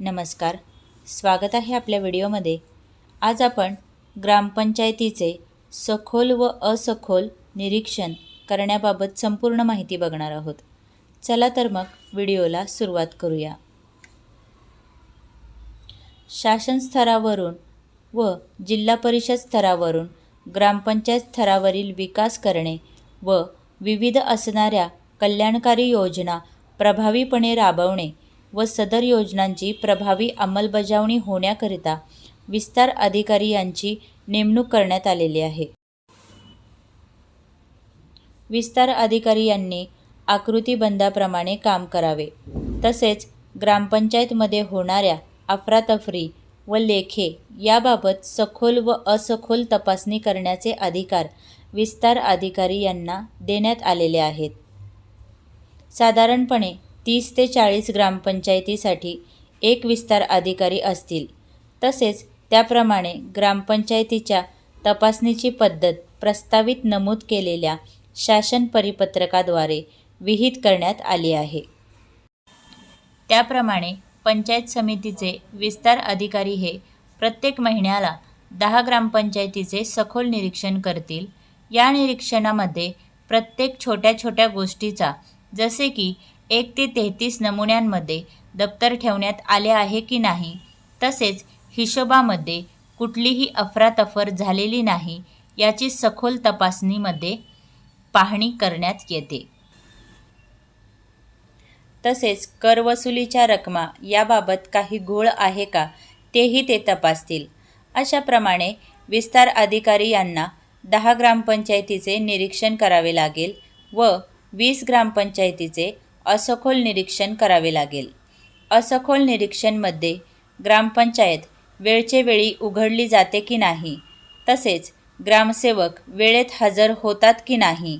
नमस्कार. स्वागत आहे आपल्या व्हिडिओमध्ये. आज आपण ग्रामपंचायतीचे सखोल व असखोल निरीक्षण करण्याबाबत संपूर्ण माहिती बघणार आहोत. चला तर मग व्हिडिओला सुरुवात करूया. शासन स्तरावरून व जिल्हा परिषद स्तरावरून ग्रामपंचायत स्तरावरील विकास करणे व विविध असणाऱ्या कल्याणकारी योजना प्रभावीपणे राबवणे व सदर योजनांची प्रभावी अंमलबजावणी होण्याकरिता विस्तार अधिकारी यांची नेमणूक करण्यात आलेली आहे. विस्तार अधिकारी यांनी आकृतीबंधाप्रमाणे काम करावे. तसेच ग्रामपंचायतमध्ये होणाऱ्या अफरातफरी व लेखे याबाबत सखोल व असखोल तपासणी करण्याचे अधिकार विस्तार अधिकारी यांना देण्यात आलेले आहेत. साधारणपणे तीस ते चाळीस ग्रामपंचायतीसाठी एक विस्तार अधिकारी असतील. तसेच त्याप्रमाणे ग्रामपंचायतीच्या तपासणीची पद्धत प्रस्तावित नमूद केलेल्या शासन परिपत्रकाद्वारे विहित करण्यात आली आहे. त्याप्रमाणे पंचायत समितीचे विस्तार अधिकारी हे प्रत्येक महिन्याला दहा ग्रामपंचायतीचे सखोल निरीक्षण करतील. या निरीक्षणामध्ये प्रत्येक छोट्या छोट्या गोष्टीचा जसे की एक ते तेहतीस नमुन्यांमध्ये दप्तर ठेवण्यात आले आहे की नाही? तसेच हिशोबामध्ये कुठलीही अफरातफर झालेली नाही याची सखोल तपासणीमध्ये पाहणी करण्यात येते. तसेच करवसुलीच्या रकमा याबाबत काही घोळ आहे का तेही ते तपासतील. अशाप्रमाणे विस्तार अधिकारी यांना दहा ग्रामपंचायतीचे निरीक्षण करावे लागेल व वीस ग्रामपंचायतीचे असखोल निरीक्षण करावे लागेल. असखोल निरीक्षणमध्ये ग्रामपंचायत वेळचे वेळी उघडली जाते की नाही तसेच ग्रामसेवक वेळेत हजर होतात की नाही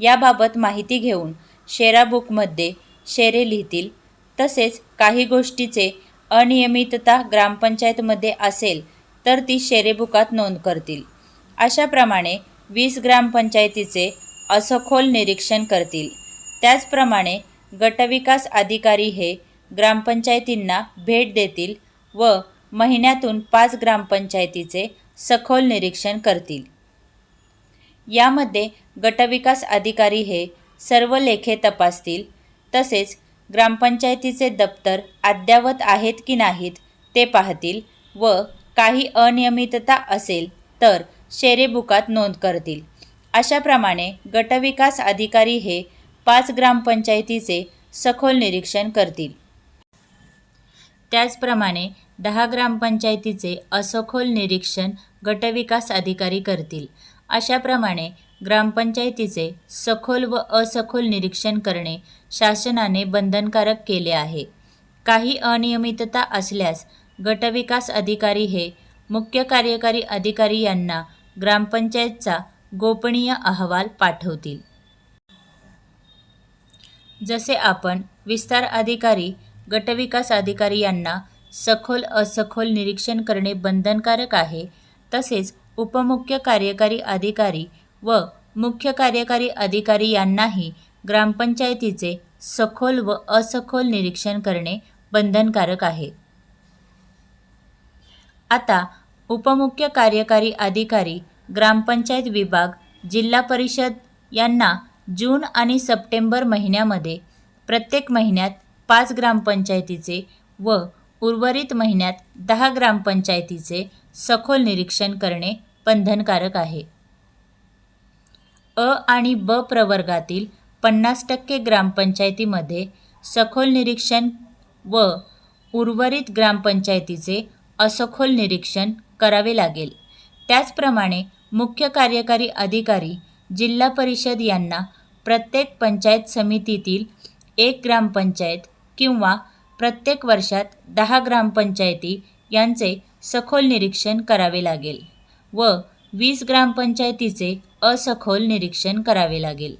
याबाबत माहिती घेऊन शेरा बुकमध्ये शेरे लिहितील. तसेच काही गोष्टीचे अनियमितता ग्रामपंचायतमध्ये असेल तर ती शेरेबुकात नोंद करतील. अशाप्रमाणे वीस ग्रामपंचायतीचे असखोल निरीक्षण करतील. त्याचप्रमाणे गटविकास अधिकारी हे ग्रामपंचायतींना भेट देतील व महिन्यातून पाच ग्रामपंचायतीचे सखोल निरीक्षण करतील. यामध्ये गटविकास अधिकारी हे सर्व लेखे तपासतील तसेच ग्रामपंचायतीचे दप्तर अद्ययावत आहेत की नाहीत ते पाहतील व काही अनियमितता असेल तर शेरेबुकात नोंद करतील. अशाप्रमाणे गटविकास अधिकारी हे पाच ग्रामपंचायतीचे सखोल निरीक्षण करतील. त्याचप्रमाणे दहा ग्रामपंचायतीचे असखोल निरीक्षण गटविकास अधिकारी करतील. अशाप्रमाणे ग्रामपंचायतीचे सखोल व असखोल निरीक्षण करणे शासनाने बंधनकारक केले आहे. काही अनियमितता असल्यास गटविकास अधिकारी हे मुख्य कार्यकारी अधिकारी यांना ग्रामपंचायतचा गोपनीय अहवाल पाठवतील. जसे आपण विस्तार अधिकारी गटविकास अधिकारी यांना सखोल असखोल निरीक्षण करणे बंधनकारक आहे तसेच उपमुख्य कार्यकारी अधिकारी व मुख्य कार्यकारी अधिकारी यांनाही ग्रामपंचायतीचे सखोल व असखोल निरीक्षण करणे बंधनकारक आहे. आता उपमुख्य कार्यकारी अधिकारी ग्रामपंचायत विभाग जिल्हा परिषद यांना जून आणि सप्टेंबर महिन्यामध्ये प्रत्येक महिन्यात पाच ग्रामपंचायतीचे व उर्वरित महिन्यात दहा ग्रामपंचायतीचे सखोल निरीक्षण करणे बंधनकारक आहे. अ आणि ब प्रवर्गातील पन्नास टक्के ग्रामपंचायतीमध्ये सखोल निरीक्षण व उर्वरित ग्रामपंचायतीचे असखोल निरीक्षण करावे लागेल. त्याचप्रमाणे मुख्य कार्यकारी अधिकारी जिल्हा परिषद यांना प्रत्येक पंचायत समितीतील एक ग्रामपंचायत किंवा प्रत्येक वर्षात दहा ग्रामपंचायती यांचे सखोल निरीक्षण करावे लागेल व वीस ग्रामपंचायतीचे असखोल निरीक्षण करावे लागेल.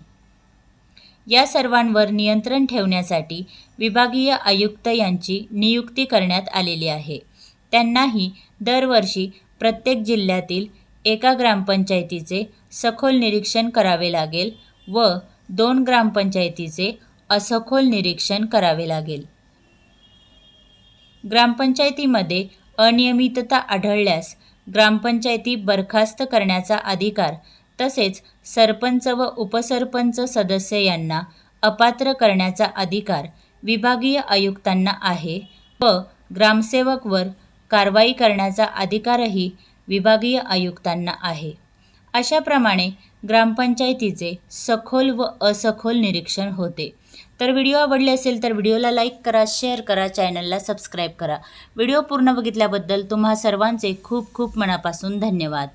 या सर्वांवर नियंत्रण ठेवण्यासाठी विभागीय आयुक्त यांची नियुक्ती करण्यात आलेली आहे. त्यांनाही दरवर्षी प्रत्येक जिल्ह्यातील एका ग्रामपंचायतीचे सखोल निरीक्षण करावे लागेल व दोन ग्रामपंचायतीचे असखोल निरीक्षण करावे लागेल. ग्रामपंचायतीमध्ये अनियमितता आढळल्यास ग्रामपंचायती बरखास्त करण्याचा अधिकार तसेच सरपंच व उपसरपंच सदस्य यांना अपात्र करण्याचा अधिकार विभागीय आयुक्तांना आहे व ग्रामसेवकवर कारवाई करण्याचा अधिकारही विभागीय आयुक्तांना आहे. अशाप्रमाणे ग्रामपंचायतीचे सखोल व असखोल निरीक्षण होते. तर व्हिडिओ आवडले असेल तर व्हिडिओला लाईक करा शेअर करा चॅनलला सबस्क्राईब करा. व्हिडिओ पूर्ण बघितल्याबद्दल तुम्हा सर्वांचे खूप खूप मनापासून धन्यवाद.